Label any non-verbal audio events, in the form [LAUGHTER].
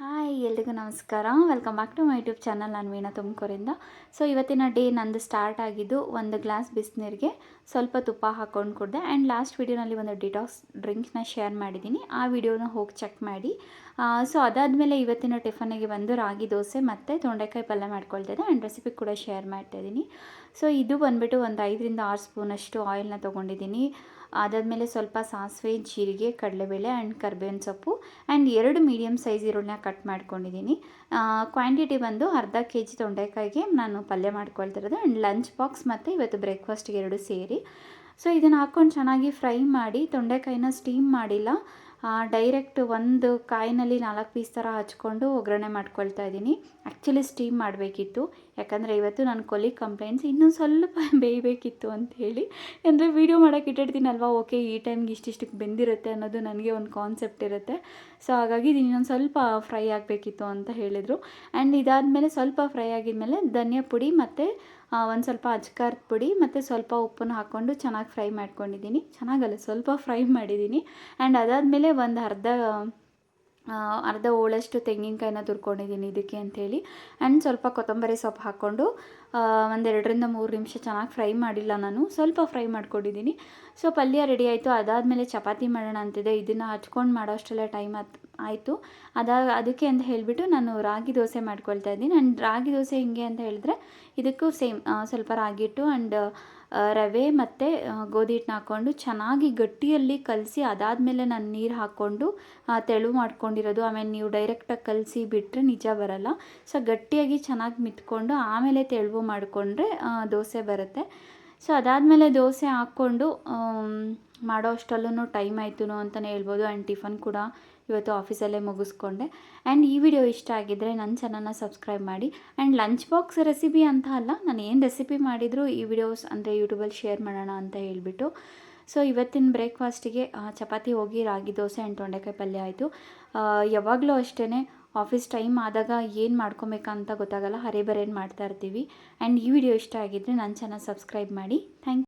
Hi, ಎಲ್ರಿಗೂ ನಮಸ್ಕಾರ. Welcome back to my YouTube channel ನಾನು ವೀಣಾ ತುಮಕೂರಿಂದ. ಸೊ ಇವತ್ತಿನ ಡೇ ನಂದು ಸ್ಟಾರ್ಟ್ ಆಗಿದ್ದು ಒಂದು ಗ್ಲಾಸ್ ಬಿಸಿನೀರಿಗೆ ಸ್ವಲ್ಪ ತುಪ್ಪ ಹಾಕ್ಕೊಂಡು ಕುಡಿದೆ ಆ್ಯಂಡ್ ಲಾಸ್ಟ್ ವೀಡಿಯೋನಲ್ಲಿ ಒಂದು ಡಿಟಾಕ್ಸ್ ಡ್ರಿಂಕ್ನ ಶೇರ್ ಮಾಡಿದ್ದೀನಿ ಆ ವಿಡಿಯೋನ ಹೋಗಿ ಚೆಕ್ ಮಾಡಿ. ಸೊ ಅದಾದಮೇಲೆ ಇವತ್ತಿನ ಟಿಫನಿಗೆ ಬಂದು ರಾಗಿ ದೋಸೆ ಮತ್ತು ತೊಂಡೆಕಾಯಿ ಪಲ್ಯ ಮಾಡ್ಕೊಳ್ತಾ ಇದ್ದೆ ಆ್ಯಂಡ್ ರೆಸಿಪಿ ಕೂಡ ಶೇರ್ ಮಾಡ್ತಾ ಇದ್ದೀನಿ ಸೊ ಇದು ಬಂದುಬಿಟ್ಟು ಒಂದು ಐದರಿಂದ ಆರು ಸ್ಪೂನಷ್ಟು ಆಯಿಲ್ನ ತೊಗೊಂಡಿದ್ದೀನಿ ಅದಾದಮೇಲೆ ಸ್ವಲ್ಪ ಸಾಸಿವೆ, ಜೀರಿಗೆ, ಕಡಲೆಬೇಳೆ ಆ್ಯಂಡ್ ಕರ್ಬೇವಿನ ಸೊಪ್ಪು ಆ್ಯಂಡ್ ಎರಡು ಮೀಡಿಯಮ್ ಸೈಜ್ ಈರುಳ್ಳಿನ ಕಟ್ ಮಾಡ್ಕೊಂಡಿದ್ದೀನಿ. ಕ್ವಾಂಟಿಟಿ ಬಂದು ಅರ್ಧ ಕೆ ಜಿ ತೊಂಡೆಕಾಯಿಗೆ ನಾನು ಪಲ್ಯ ಮಾಡ್ಕೊಳ್ತಿರೋದು ಆ್ಯಂಡ್ ಲಂಚ್ ಬಾಕ್ಸ್ ಮತ್ತು ಇವತ್ತು ಬ್ರೇಕ್ಫಾಸ್ಟ್ಗೆ ಎರಡು ಸೇರಿ. ಸೊ ಇದನ್ನು ಹಾಕ್ಕೊಂಡು ಚೆನ್ನಾಗಿ ಫ್ರೈ ಮಾಡಿ, ತೊಂಡೆಕಾಯಿನ ಸ್ಟೀಮ್ ಮಾಡಿಲ್ಲ. ಡೈರೆಕ್ಟ್ ಒಂದು ಕಾಯಿನಲ್ಲಿ ನಾಲ್ಕು ಪೀಸ್ ಥರ ಹಚ್ಕೊಂಡು ಒಗ್ಗರಣೆ ಮಾಡ್ಕೊಳ್ತಾ ಇದ್ದೀನಿ. ಆ್ಯಕ್ಚುಲಿ ಸ್ಟೀಮ್ ಮಾಡಬೇಕಿತ್ತು. ಯಾಕಂದರೆ ಇವತ್ತು ನಾನು ಕೊಲಿ ಕಂಪ್ಲೇಂಟ್ಸ್ ಇನ್ನೂ ಸ್ವಲ್ಪ [LAUGHS] ಬೇಯಬೇಕಿತ್ತು ಅಂತ ಹೇಳಿ. ಅಂದರೆ ವೀಡಿಯೋ ಮಾಡೋಕ್ಕೆ ಇಟ್ಟಿರ್ತೀನಲ್ವ ಓಕೆ ಈ ಟೈಮ್ಗೆ ಇಷ್ಟಿಷ್ಟಕ್ಕೆ ಬೆಂದಿರುತ್ತೆ ಅನ್ನೋದು ನನಗೆ ಒಂದು ಕಾನ್ಸೆಪ್ಟ್ ಇರುತ್ತೆ. ಸೊ ಹಾಗಾಗಿ ಇದು ಇನ್ನೊಂದು ಸ್ವಲ್ಪ ಫ್ರೈ ಆಗಬೇಕಿತ್ತು ಅಂತ ಹೇಳಿದರು. ಆ್ಯಂಡ್ ಇದಾದಮೇಲೆ ಸ್ವಲ್ಪ ಫ್ರೈ ಆಗಿದ್ಮೇಲೆ ಧನಿಯಾ ಪುಡಿ ಮತ್ತು ಒಂದು ಸ್ವಲ್ಪ ಅಜ್ಕಾರದ ಪುಡಿ ಮತ್ತು ಸ್ವಲ್ಪ ಉಪ್ಪನ್ನು ಹಾಕ್ಕೊಂಡು ಚೆನ್ನಾಗಿ ಫ್ರೈ ಮಾಡ್ಕೊಂಡಿದ್ದೀನಿ. ಚೆನ್ನಾಗಲ್ಲ ಸ್ವಲ್ಪ ಫ್ರೈ ಮಾಡಿದ್ದೀನಿ. ಆ್ಯಂಡ್ ಅದಾದಮೇಲೆ ಒಂದು ಅರ್ಧ ಅರ್ಧ ಓಳಷ್ಟು ತೆಂಗಿನಕಾಯಿನ ತುರ್ಕೊಂಡಿದ್ದೀನಿ ಇದಕ್ಕೆ ಅಂಥೇಳಿ. ಆ್ಯಂಡ್ ಸ್ವಲ್ಪ ಕೊತ್ತಂಬರಿ ಸೊಪ್ಪು ಹಾಕ್ಕೊಂಡು ಒಂದೆರಡರಿಂದ ಮೂರು ನಿಮಿಷ ಚೆನ್ನಾಗಿ ಫ್ರೈ ಮಾಡಿಲ್ಲ ನಾನು. ಸ್ವಲ್ಪ ಫ್ರೈ ಮಾಡ್ಕೊಂಡಿದ್ದೀನಿ. ಸೊ ಪಲ್ಯ ರೆಡಿ ಆಯಿತು. ಅದಾದಮೇಲೆ ಚಪಾತಿ ಮಾಡೋಣ ಅಂತಿದೆ. ಇದನ್ನು ಹಚ್ಕೊಂಡು ಮಾಡೋ ಅಷ್ಟೆಲ್ಲ ಟೈಮ್ ಆಯ್ತು ಆಯಿತು. ಅದಾ, ಅದಕ್ಕೆ ಅಂತ ಹೇಳಿಬಿಟ್ಟು ನಾನು ರಾಗಿ ದೋಸೆ ಮಾಡ್ಕೊಳ್ತಾ ಇದ್ದೀನಿ. ಆ್ಯಂಡ್ ರಾಗಿ ದೋಸೆ ಹೆಂಗೆ ಅಂತ ಹೇಳಿದ್ರೆ ಇದಕ್ಕೂ ಸೇಮ್ ಸ್ವಲ್ಪ ರಾಗಿ ಹಿಟ್ಟು ಆ್ಯಂಡ್ ರವೆ ಮತ್ತು ಗೋಧಿ ಹಿಟ್ಟನ್ನ ಹಾಕ್ಕೊಂಡು ಚೆನ್ನಾಗಿ ಗಟ್ಟಿಯಲ್ಲಿ ಕಲಸಿ ಅದಾದಮೇಲೆ ನಾನು ನೀರು ಹಾಕ್ಕೊಂಡು ತೆಳು ಮಾಡ್ಕೊಂಡಿರೋದು. ಆಮೇಲೆ ನೀವು ಡೈರೆಕ್ಟಾಗಿ ಕಲಸಿ ಬಿಟ್ಟರೆ ನಿಜ ಬರಲ್ಲ. ಸೊ, ಗಟ್ಟಿಯಾಗಿ ಚೆನ್ನಾಗಿ ಮಿತ್ಕೊಂಡು ಆಮೇಲೆ ತೆಳುವು ಮಾಡಿಕೊಂಡ್ರೆ ದೋಸೆ ಬರುತ್ತೆ. ಸೊ, ಅದಾದಮೇಲೆ ದೋಸೆ ಹಾಕ್ಕೊಂಡು ಮಾಡೋ ಅಷ್ಟರಲ್ಲೂ ಟೈಮ್ ಆಯಿತು ಅಂತಲೇ ಹೇಳ್ಬೋದು. ಆ್ಯಂಡ್ ಟಿಫನ್ ಕೂಡ ಇವತ್ತು ಆಫೀಸಲ್ಲೇ ಮುಗಿಸ್ಕೊಂಡೆ. ಆ್ಯಂಡ್ ಈ ವಿಡಿಯೋ ಇಷ್ಟ ಆಗಿದ್ದರೆ ನನ್ನ ಚಾನಲ್ನ ಸಬ್ಸ್ಕ್ರೈಬ್ ಮಾಡಿ. ಆ್ಯಂಡ್ ಲಂಚ್ ಬಾಕ್ಸ್ ರೆಸಿಪಿ ಅಂತ ಅಲ್ಲ, ನಾನು ಏನು ರೆಸಿಪಿ ಮಾಡಿದರೂ ಈ ವಿಡಿಯೋಸ್ ಅಂದರೆ ಯೂಟ್ಯೂಬಲ್ಲಿ ಶೇರ್ ಮಾಡೋಣ ಅಂತ ಹೇಳಿಬಿಟ್ಟು. ಸೊ ಇವತ್ತಿನ ಬ್ರೇಕ್ಫಾಸ್ಟಿಗೆ ಚಪಾತಿ ಹೋಗಿ ರಾಗಿ ದೋಸೆ ಆ್ಯಂಡ್ ತೊಂಡೆಕಾಯಿ ಪಲ್ಯ ಆಯಿತು. ಯಾವಾಗಲೂ ಅಷ್ಟೇ ಆಫೀಸ್ ಟೈಮ್ ಆದಾಗ ಏನು ಮಾಡ್ಕೊಬೇಕಂತ ಗೊತ್ತಾಗಲ್ಲ, ಹರೇ ಬರೇನು ಮಾಡ್ತಾ ಇರ್ತೀವಿ. ಆ್ಯಂಡ್ ಈ ವಿಡಿಯೋ ಇಷ್ಟ ಆಗಿದ್ದರೆ ನನ್ನ ಚಾನಲ್ ಸಬ್ಸ್ಕ್ರೈಬ್ ಮಾಡಿ. ಥ್ಯಾಂಕ್